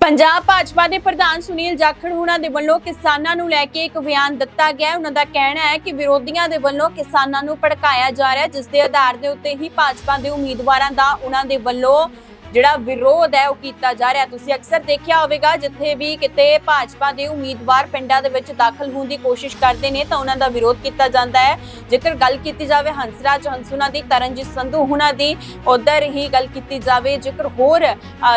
ਪੰਜਾਬ ਭਾਜਪਾ ਦੇ ਪ੍ਰਧਾਨ ਸੁਨੀਲ ਜਾਖੜ ਹੁਣਾਂ ਦੇ ਵੱਲੋਂ ਕਿਸਾਨਾਂ ਨੂੰ ਲੈ ਕੇ ਇੱਕ ਬਿਆਨ ਦਿੱਤਾ ਗਿਆ ਉਹਨਾਂ ਦਾ ਕਹਿਣਾ ਹੈ ਕਿ ਵਿਰੋਧੀਆਂ ਦੇ ਵੱਲੋਂ ਕਿਸਾਨਾਂ ਨੂੰ ਭੜਕਾਇਆ ਜਾ ਰਿਹਾ ਜਿਸ ਦੇ ਆਧਾਰ ਦੇ ਉੱਤੇ ਹੀ ਭਾਜਪਾ ਦੇ ਉਮੀਦਵਾਰਾਂ ਦਾ ਉਹਨਾਂ ਦੇ ਵੱਲੋਂ ਜਿਹੜਾ ਵਿਰੋਧ ਹੈ ਉਹ ਕੀਤਾ ਜਾ ਰਿਹਾ। ਤੁਸੀਂ ਅਕਸਰ ਦੇਖਿਆ ਹੋਵੇਗਾ, ਜਿੱਥੇ ਵੀ ਕਿਤੇ ਭਾਜਪਾ ਦੇ ਉਮੀਦਵਾਰ ਪਿੰਡਾਂ ਦੇ ਵਿੱਚ ਦਾਖਲ ਹੋਣ ਦੀ ਕੋਸ਼ਿਸ਼ ਕਰਦੇ ਨੇ, ਤਾਂ ਉਹਨਾਂ ਦਾ ਵਿਰੋਧ ਕੀਤਾ ਜਾਂਦਾ ਹੈ। ਜੇਕਰ ਗੱਲ ਕੀਤੀ ਜਾਵੇ ਹੰਸਰਾਜ ਹੰਸੂਨਾ ਦੀ, ਤਰਨਜੀਤ ਸੰਧੂ ਹੁਣਾਂ ਦੀ, ਉਧਰ ਹੀ ਗੱਲ ਕੀਤੀ ਜਾਵੇ, ਜੇਕਰ ਹੋਰ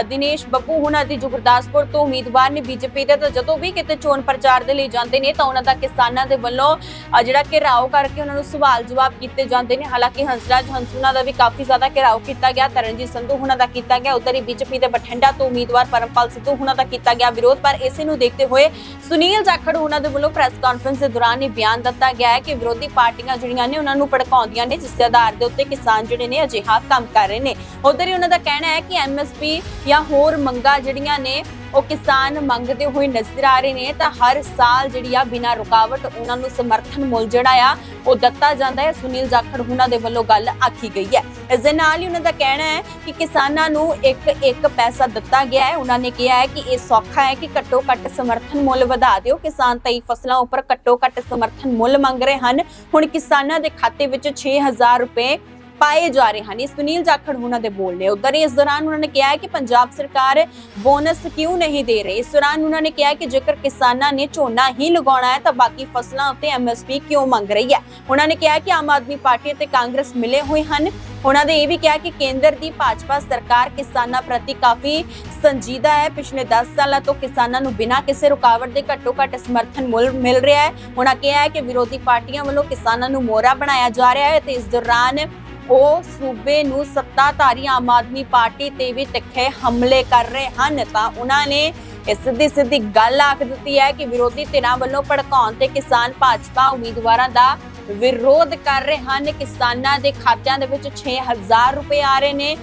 ਦਿਨੇਸ਼ ਬੱਬੂ ਹੁਣਾਂ ਦੀ ਜੋ ਗੁਰਦਾਸਪੁਰ ਤੋਂ ਉਮੀਦਵਾਰ ਨੇ ਬੀਜੇਪੀ ਦੇ, ਤਾਂ ਜਦੋਂ ਵੀ ਕਿਤੇ ਚੋਣ ਪ੍ਰਚਾਰ ਦੇ ਲਈ ਜਾਂਦੇ ਨੇ, ਤਾਂ ਉਹਨਾਂ ਦਾ ਕਿਸਾਨਾਂ ਦੇ ਵੱਲੋਂ ਜਿਹੜਾ ਘਿਰਾਓ ਕਰਕੇ ਉਹਨਾਂ ਨੂੰ ਸਵਾਲ ਜਵਾਬ ਕੀਤੇ ਜਾਂਦੇ ਨੇ। ਹਾਲਾਂਕਿ ਹੰਸਰਾਜ ਹੰਸੂਨਾ ਦਾ ਵੀ ਕਾਫੀ ਜ਼ਿਆਦਾ ਘਿਰਾਓ ਕੀਤਾ ਗਿਆ, ਤਰਨਜੀਤ ਸੰਧੂ ਹੁਣਾਂ ਦਾ ਕੀਤਾ ਗਿਆ, ਉਧਰ ਹੀ ਬੀਜੇਪੀ ਦੇ ਬਠਿੰਡਾ ਤੋਂ ਉਮੀਦਵਾਰ ਪਰਮਪਾਲ ਸਿੱਧੂ ਹੁਣਾਂ ਦਾ ਕੀਤਾ ਗਿਆ ਵਿਰੋਧ, ਪਰ ਇਸੇ ਨੂੰ ਦੇਖਦੇ ਹੋਏ ਸੁਨੀਲ ਜਾਖੜ ਹੁਣਾਂ ਦੇ ਵੱਲੋਂ ਪ੍ਰੈਸ ਕਾਨਫਰੰਸ ਦੇ ਦੌਰਾਨ ਇਹ ਬਿਆਨ ਦਿੱਤਾ ਗਿਆ ਹੈ ਕਿ ਵਿਰੋਧੀ ਪਾਰਟੀਆਂ ਜਿਹੜੀਆਂ ਨੇ ਉਹਨਾਂ ਨੂੰ ਭੜਕਾਉਂਦੀਆਂ ਨੇ, ਜਿਸ ਦੇ ਆਧਾਰ ਦੇ ਉੱਤੇ ਕਿਸਾਨ ਜਿਹੜੇ ਨੇ ਅਜਿਹਾ ਕੰਮ ਕਰ ਰਹੇ ਨੇ। ਉਧਰ ਹੀ ਉਹਨਾਂ ਦਾ ਕਹਿਣਾ ਹੈ ਕਿ ਐਮਐਸਪੀ ਜਾਂ ਹੋਰ ਮੰਗਾਂ ਜਿਹੜੀਆਂ ਨੇ, ਉਹ ਕਿਸਾਨ ਮੰਗਦੇ ਹੋਏ ਨਜ਼ਰ ਆ ਰਹੇ ਨੇ, ਤਾਂ ਹਰ ਸਾਲ ਜਿਹੜੀ ਆ ਬਿਨਾਂ ਰੁਕਾਵਟ ਉਹਨਾਂ ਨੂੰ ਸਮਰਥਨ ਮੁੱਲ ਜਿਹੜਾ ਆ, ਉਹ ਦਿੱਤਾ ਜਾਂਦਾ ਹੈ। ਸੁਨੀਲ ਜਾਖੜ ਹੁਣਾਂ ਦੇ ਵੱਲੋਂ ਗੱਲ ਆਖੀ ਗਈ ਹੈ। ਇਸ ਦੇ ਨਾਲ ਹੀ ਉਹਨਾਂ ਦਾ ਕਹਿਣਾ ਹੈ ਕਿ ਕਿਸਾਨਾਂ ਨੂੰ ਇੱਕ ਇੱਕ ਪੈਸਾ ਦਿੱਤਾ ਗਿਆ ਹੈ। ਉਹਨਾਂ ਨੇ ਕਿਹਾ ਹੈ ਕਿ ਇਹ ਸੌਖਾ ਹੈ ਕਿ ਘੱਟੋ ਘੱਟ ਸਮਰਥਨ ਮੁੱਲ ਵਧਾ ਦਿਓ। ਕਿਸਾਨ ਤਈ ਫਸਲਾਂ ਉੱਪਰ ਘੱਟੋ ਘੱਟ ਸਮਰਥਨ ਮੁੱਲ ਮੰਗ ਰਹੇ ਹਨ। ਹੁਣ ਕਿਸਾਨਾਂ ਦੇ ਖਾਤੇ ਵਿੱਚ 6000 ਰੁਪਏ ਪਾਏ ਜਾ ਰਹੇ ਹਨ। ਇਹ ਸੁਨੀਲ ਜਾਖੜ ਹੁਣਾਂ ਦੇ ਬੋਲ ਨੇ। ਉਧਰ ਇਸ ਦੌਰਾਨ ਉਹਨਾਂ ਨੇ ਕਿਹਾ ਕਿ ਪੰਜਾਬ ਸਰਕਾਰ ਬੋਨਸ ਕਿਉਂ ਨਹੀਂ ਦੇ ਰਹੀ? ਇਸ ਦੌਰਾਨ ਉਹਨਾਂ ਨੇ ਕਿਹਾ ਕਿ ਜੇਕਰ ਕਿਸਾਨਾਂ ਨੇ ਝੋਨਾ ਹੀ ਲਗਾਉਣਾ ਹੈ, ਤਾਂ ਬਾਕੀ ਫਸਲਾਂ ਉੱਤੇ ਐਮਐਸਪੀ ਕਿਉਂ ਮੰਗ ਰਹੀ ਹੈ? ਉਹਨਾਂ ਨੇ ਕਿਹਾ ਕਿ ਆਮ ਆਦਮੀ ਪਾਰਟੀ ਅਤੇ ਕਾਂਗਰਸ ਮਿਲੇ ਹੋਏ ਹਨ। ਉਹਨਾਂ ਨੇ ਇਹ ਵੀ ਕਿਹਾ ਕਿ ਕੇਂਦਰ ਦੀ ਭਾਜਪਾ ਸਰਕਾਰ ਕਿਸਾਨਾਂ ਪ੍ਰਤੀ ਕਾਫੀ ਸੰਜੀਦਾ ਹੈ। ਪਿਛਲੇ 10 ਸਾਲਾਂ ਤੋਂ ਕਿਸਾਨਾਂ ਨੂੰ ਬਿਨਾਂ ਕਿਸੇ ਰੁਕਾਵਟ ਦੇ ਘੱਟੋ ਘੱਟ ਸਮਰਥਨ ਮੁੱਲ ਮਿਲ ਰਿਹਾ ਹੈ। ਉਹਨਾਂ ਕਿਹਾ ਹੈ ਕਿ ਵਿਰੋਧੀ ਪਾਰਟੀਆਂ ਵੱਲੋਂ ਕਿਸਾਨਾਂ ਨੂੰ ਮੋਹਰਾ ਬਣਾਇਆ ਜਾ ਰਿਹਾ ਹੈ ਤੇ ਇਸ ਦੌਰਾਨ ਉਹ ਸੂਬੇ ਨੂੰ ਸੱਤਾਧਾਰੀ ਆਮ ਆਦਮੀ ਪਾਰਟੀ ਤੇ ਵੀ ਤਿੱਖੇ ਹਮਲੇ ਕਰ ਰਹੇ ਹਨ, ਤਾਂ ਉਹਨਾਂ ਨੇ ਇਸ ਸਿੱਧੀ ਸਿੱਧੀ ਗੱਲ ਆਖ ਦਿੱਤੀ ਹੈ ਕਿ ਵਿਰੋਧੀ ਧਿਰਾਂ ਵੱਲੋਂ ਭੜਕਾਉਣ ਤੇ ਕਿਸਾਨ ਭਾਜਪਾ ਉਮੀਦਵਾਰਾਂ ਦਾ ਵਿਰੋਧ ਕਰ ਰਹੇ ਹਨ। ਕਿਸਾਨਾਂ ਦੇ ਖਾਤਿਆਂ ਦੇ ਵਿੱਚ 6000 ਰੁਪਏ ਆ ਰਹੇ ਨੇ।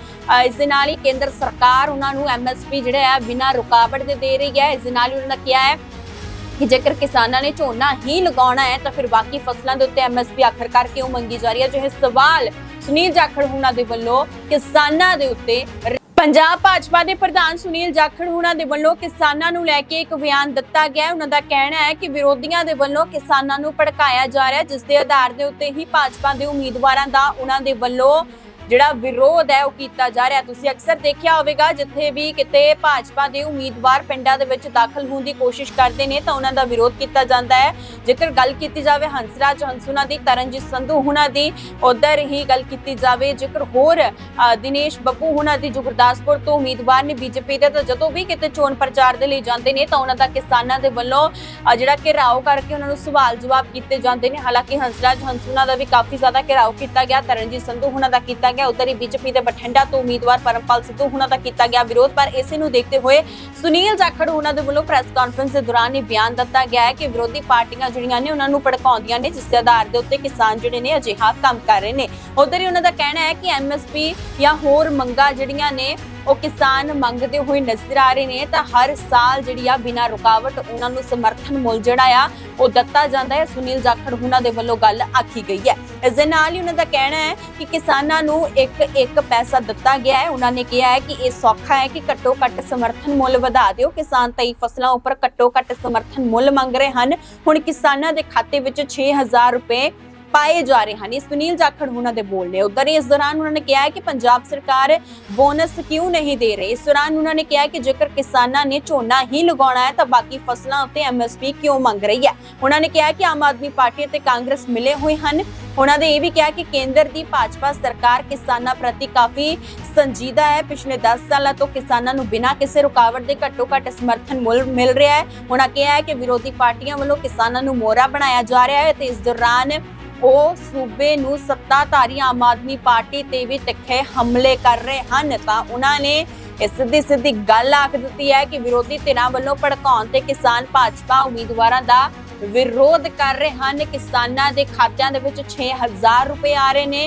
ਇਸ ਦੇ ਨਾਲ ਹੀ ਕੇਂਦਰ ਸਰਕਾਰ ਉਹਨਾਂ ਨੂੰ ਐਮਐਸਪੀ ਜਿਹੜਾ ਹੈ ਬਿਨਾਂ ਰੁਕਾਵਟ ਦੇ ਦੇ ਰਹੀ ਹੈ। ਇਸ ਦੇ ਨਾਲ ਹੀ ਉਹਨਾਂ ਨੇ ਕਿਹਾ ਹੈ ਕਿ ਜੇਕਰ ਕਿਸਾਨਾਂ ਨੇ ਝੋਨਾ ਹੀ ਲਗਾਉਣਾ ਹੈ, ਤਾਂ ਫਿਰ ਬਾਕੀ ਫਸਲਾਂ ਦੇ ਉੱਤੇ ਐਮਐਸਪੀ ਆਖਰਕਾਰ ਕਿਉਂ ਮੰਗੀ ਜਾ ਰਹੀ ਹੈ? ਜੋ ਇਹ ਸਵਾਲ ਸੁਨੀਲ ਜਾਖੜ ਹੁਣਾਂ ਦੇ ਵੱਲੋਂ ਕਿਸਾਨਾਂ ਦੇ ਉੱਤੇ ਪੰਜਾਬ ਭਾਜਪਾ ਦੇ ਪ੍ਰਧਾਨ ਸੁਨੀਲ ਜਾਖੜ ਹੁਣਾਂ ਦੇ ਵੱਲੋਂ ਕਿਸਾਨਾਂ ਨੂੰ ਲੈ ਕੇ ਇੱਕ ਬਿਆਨ ਦਿੱਤਾ ਗਿਆ ਉਹਨਾਂ ਦਾ ਕਹਿਣਾ ਹੈ ਕਿ ਵਿਰੋਧੀਆਂ ਦੇ ਵੱਲੋਂ ਕਿਸਾਨਾਂ ਨੂੰ ਭੜਕਾਇਆ ਜਾ ਰਿਹਾ ਜਿਸ ਦੇ ਆਧਾਰ ਦੇ ਉੱਤੇ ਹੀ ਭਾਜਪਾ ਦੇ ਉਮੀਦਵਾਰਾਂ ਦਾ ਉਹਨਾਂ ਦੇ ਵੱਲੋਂ ਜਿਹੜਾ ਵਿਰੋਧ ਹੈ ਉਹ ਕੀਤਾ ਜਾ ਰਿਹਾ। ਤੁਸੀਂ ਅਕਸਰ ਦੇਖਿਆ ਹੋਵੇਗਾ, ਜਿੱਥੇ ਵੀ ਕਿਤੇ ਭਾਜਪਾ ਦੇ ਉਮੀਦਵਾਰ ਪਿੰਡਾਂ ਦੇ ਵਿੱਚ ਦਾਖਲ ਹੋਣ ਦੀ ਕੋਸ਼ਿਸ਼ ਕਰਦੇ ਨੇ, ਤਾਂ ਉਹਨਾਂ ਦਾ ਵਿਰੋਧ ਕੀਤਾ ਜਾਂਦਾ ਹੈ। ਜੇਕਰ ਗੱਲ ਕੀਤੀ ਜਾਵੇ ਹੰਸਰਾਜ ਹੰਸੂਨਾ ਦੀ, ਤਰਨਜੀਤ ਸੰਧੂ ਹੁਣਾਂ ਦੀ, ਉਧਰ ਹੀ ਗੱਲ ਕੀਤੀ ਜਾਵੇ, ਜੇਕਰ ਹੋਰ ਦਿਨੇਸ਼ ਬੱਬੂ ਹੁਣਾਂ ਦੀ ਜੋ ਗੁਰਦਾਸਪੁਰ ਤੋਂ ਉਮੀਦਵਾਰ ਨੇ ਬੀਜੇਪੀ ਦੇ, ਤਾਂ ਜਦੋਂ ਵੀ ਕਿਤੇ ਚੋਣ ਪ੍ਰਚਾਰ ਦੇ ਲਈ ਜਾਂਦੇ ਨੇ, ਤਾਂ ਉਹਨਾਂ ਦਾ ਕਿਸਾਨਾਂ ਦੇ ਵੱਲੋਂ ਜਿਹੜਾ ਘਿਰਾਓ ਕਰਕੇ ਉਹਨਾਂ ਨੂੰ ਸਵਾਲ ਜਵਾਬ ਕੀਤੇ ਜਾਂਦੇ ਨੇ। ਹਾਲਾਂਕਿ ਹੰਸਰਾਜ ਹੰਸੂਨਾ ਦਾ ਵੀ ਕਾਫੀ ਜ਼ਿਆਦਾ ਘਿਰਾਓ ਕੀਤਾ ਗਿਆ, ਤਰਨਜੀਤ ਸੰਧੂ ਹੁਣਾਂ ਦਾ ਕੀਤਾ ਗਿਆ, ਉਧਰ ਹੀ ਬੀਜੇਪੀ ਦੇ ਬਠਿੰਡਾ ਤੋਂ ਉਮੀਦਵਾਰ ਪਰਮਪਾਲ ਸਿੱਧੂ, ਹੁਣਾਂ ਦਾ ਕੀਤਾ ਗਿਆ ਵਿਰੋਧ। ਪਰ ਇਸੇ ਨੂੰ ਦੇਖਦੇ ਹੋਏ ਸੁਨੀਲ ਜਾਖੜ ਹੁਣਾਂ ਦੇ ਵੱਲੋਂ ਪ੍ਰੈਸ ਕਾਨਫਰੰਸ ਦੇ ਦੌਰਾਨ ਇਹ ਬਿਆਨ ਦਿੱਤਾ ਗਿਆ ਹੈ ਕਿ ਵਿਰੋਧੀ ਪਾਰਟੀਆਂ ਜਿਹੜੀਆਂ ਨੇ, ਉਹਨਾਂ ਨੂੰ ਭੜਕਾਉਂਦੀਆਂ ਨੇ, ਜਿਸ ਦੇ ਆਧਾਰ ਦੇ ਉੱਤੇ ਕਿਸਾਨ ਜਿਹੜੇ ਨੇ, ਅਜਿਹਾ ਕੰਮ ਕਰ ਰਹੇ ਨੇ। ਉਧਰ ਹੀ ਉਹਨਾਂ ਦਾ ਕਹਿਣਾ ਹੈ ਕਿ ਐਮਐਸਪੀ ਜਾਂ ਹੋਰ ਮੰਗਾਂ ਜਿਹੜੀਆਂ ਨੇ, ਉਹ ਕਿਸਾਨ ਮੰਗਦੇ ਹੋਏ ਨਜ਼ਰ ਆ ਰਹੇ ਨੇ, ਤਾਂ ਹਰ ਸਾਲ ਜਿਹੜੀ ਆ ਬਿਨਾਂ ਰੁਕਾਵਟ ਉਹਨਾਂ ਨੂੰ ਸਮਰਥਨ ਮੁੱਲ ਜਿਹੜਾ ਆ, ਉਹ ਦਿੱਤਾ ਜਾਂਦਾ ਹੈ। ਸੁਨੀਲ ਜਾਖੜ ਹੁਣਾਂ ਦੇ ਵੱਲੋਂ ਗੱਲ ਆਖੀ ਗਈ ਹੈ। ਇਸ ਦੇ ਨਾਲ ਹੀ ਉਹਨਾਂ ਦਾ ਕਹਿਣਾ ਹੈ ਕਿ ਕਿਸਾਨਾਂ ਨੂੰ ਇੱਕ ਇੱਕ ਪੈਸਾ ਦਿੱਤਾ ਗਿਆ ਹੈ। ਉਹਨਾਂ ਨੇ ਕਿਹਾ ਹੈ ਕਿ ਇਹ ਸੌਖਾ ਹੈ ਕਿ ਘੱਟੋ ਘੱਟ ਸਮਰਥਨ ਮੁੱਲ ਵਧਾ ਦਿਓ। ਕਿਸਾਨ ਤਈ ਫਸਲਾਂ ਉੱਪਰ ਘੱਟੋ ਘੱਟ ਸਮਰਥਨ ਮੁੱਲ ਮੰਗ ਰਹੇ ਹਨ। ਹੁਣ ਕਿਸਾਨਾਂ ਦੇ ਖਾਤੇ ਵਿੱਚ 6000 ਰੁਪਏ ਪਾਏ ਜਾ ਰਹੇ ਹਨ। ਇਹ ਸੁਨੀਲ ਜਾਖੜ ਹੁਣਾਂ ਦੇ ਬੋਲ ਨੇ ਉਧਰ ਇਸ ਦੌਰਾਨ ਉਹਨਾਂ ਨੇ ਕਿਹਾ ਹੈ ਕਿ ਪੰਜਾਬ ਸਰਕਾਰ ਬੋਨਸ ਕਿਉਂ ਨਹੀਂ ਦੇ ਰਹੀ? ਇਸ ਦੌਰਾਨ ਉਹਨਾਂ ਨੇ ਕਿਹਾ ਕਿ ਜੇਕਰ ਕਿਸਾਨਾਂ ਨੇ ਝੋਨਾ ਹੀ ਲਗਾਉਣਾ ਹੈ ਤਾਂ ਬਾਕੀ ਫਸਲਾਂ ਉੱਤੇ ਐਮਐਸਪੀ ਕਿਉਂ ਮੰਗ ਰਹੀ ਹੈ? ਉਹਨਾਂ ਨੇ ਕਿਹਾ ਕਿ ਆਮ ਆਦਮੀ ਪਾਰਟੀ ਅਤੇ ਕਾਂਗਰਸ ਮਿਲੇ ਹੋਏ ਹਨ। ਉਹਨਾਂ ਨੇ ਇਹ ਵੀ ਕਿਹਾ ਕਿ ਕੇਂਦਰ ਦੀ ਭਾਜਪਾ ਸਰਕਾਰ ਕਿਸਾਨਾਂ ਪ੍ਰਤੀ ਕਾਫੀ ਸੰਜੀਦਾ ਹੈ। ਪਿਛਲੇ 10 ਸਾਲਾਂ ਤੋਂ ਕਿਸਾਨਾਂ ਨੂੰ ਬਿਨਾਂ ਕਿਸੇ ਰੁਕਾਵਟ ਦੇ ਘੱਟੋ ਘੱਟ ਸਮਰਥਨ ਮੁੱਲ ਮਿਲ ਰਿਹਾ ਹੈ। ਉਹਨਾਂ ਕਿਹਾ ਹੈ ਕਿ ਵਿਰੋਧੀ ਪਾਰਟੀਆਂ ਵੱਲੋਂ ਕਿਸਾਨਾਂ ਨੂੰ ਮੋਹਰਾ ਬਣਾਇਆ ਜਾ ਰਿਹਾ ਹੈ ਤੇ ਇਸ ਦੌਰਾਨ ਉਹ ਸੂਬੇ ਨੂੰ ਸੱਤਾਧਾਰੀ ਆਮ ਆਦਮੀ ਪਾਰਟੀ ਤੇ ਵੀ ਤਿੱਖੇ ਹਮਲੇ ਕਰ ਰਹੇ ਹਨ। ਤਾਂ ਉਹਨਾਂ ਨੇ ਸਿੱਧੀ ਸਿੱਧੀ ਗੱਲ ਆਖ ਦਿੱਤੀ ਹੈ ਕਿ ਵਿਰੋਧੀ ਧਿਰਾਂ ਵੱਲੋਂ ਭੜਕਾਉਣ ਤੇ ਕਿਸਾਨ ਭਾਜਪਾ ਉਮੀਦਵਾਰਾਂ ਦਾ ਵਿਰੋਧ ਕਰ ਰਹੇ ਹਨ। ਕਿਸਾਨਾਂ ਦੇ ਖਾਤਿਆਂ ਦੇ ਵਿੱਚ 6000 ਰੁਪਏ ਆ ਰਹੇ ਨੇ।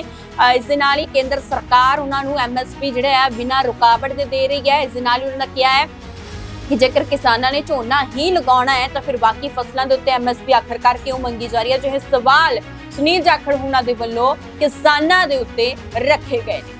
ਇਸ ਦੇ ਨਾਲ ਹੀ ਕੇਂਦਰ ਸਰਕਾਰ ਉਹਨਾਂ ਨੂੰ ਐਮਐਸਪੀ ਜਿਹੜਾ ਹੈ, ਬਿਨਾਂ ਰੁਕਾਵਟ ਦੇ ਦੇ ਰਹੀ ਹੈ। ਇਸ ਦੇ ਨਾਲ ਹੀ ਉਹਨਾਂ ਨੇ ਕਿਹਾ ਹੈ ਕਿ ਜੇਕਰ ਕਿਸਾਨਾਂ ਨੇ ਝੋਨਾ ਹੀ ਲਗਾਉਣਾ ਹੈ ਤਾਂ ਫਿਰ ਬਾਕੀ ਫਸਲਾਂ ਦੇ ਉੱਤੇ ਐਮਐਸਪੀ ਆਖਰਕਾਰ ਕਿਉਂ ਮੰਗੀ ਜਾ ਰਹੀ ਹੈ। ਜੋ ਇਹ ਸਵਾਲ ਸੁਨੀਲ ਜਾਖੜ ਹੁਣਾਂ ਦੇ ਵੱਲੋਂ ਕਿਸਾਨਾਂ ਦੇ ਉੱਤੇ ਰੱਖੇ ਗਏ ਨੇ।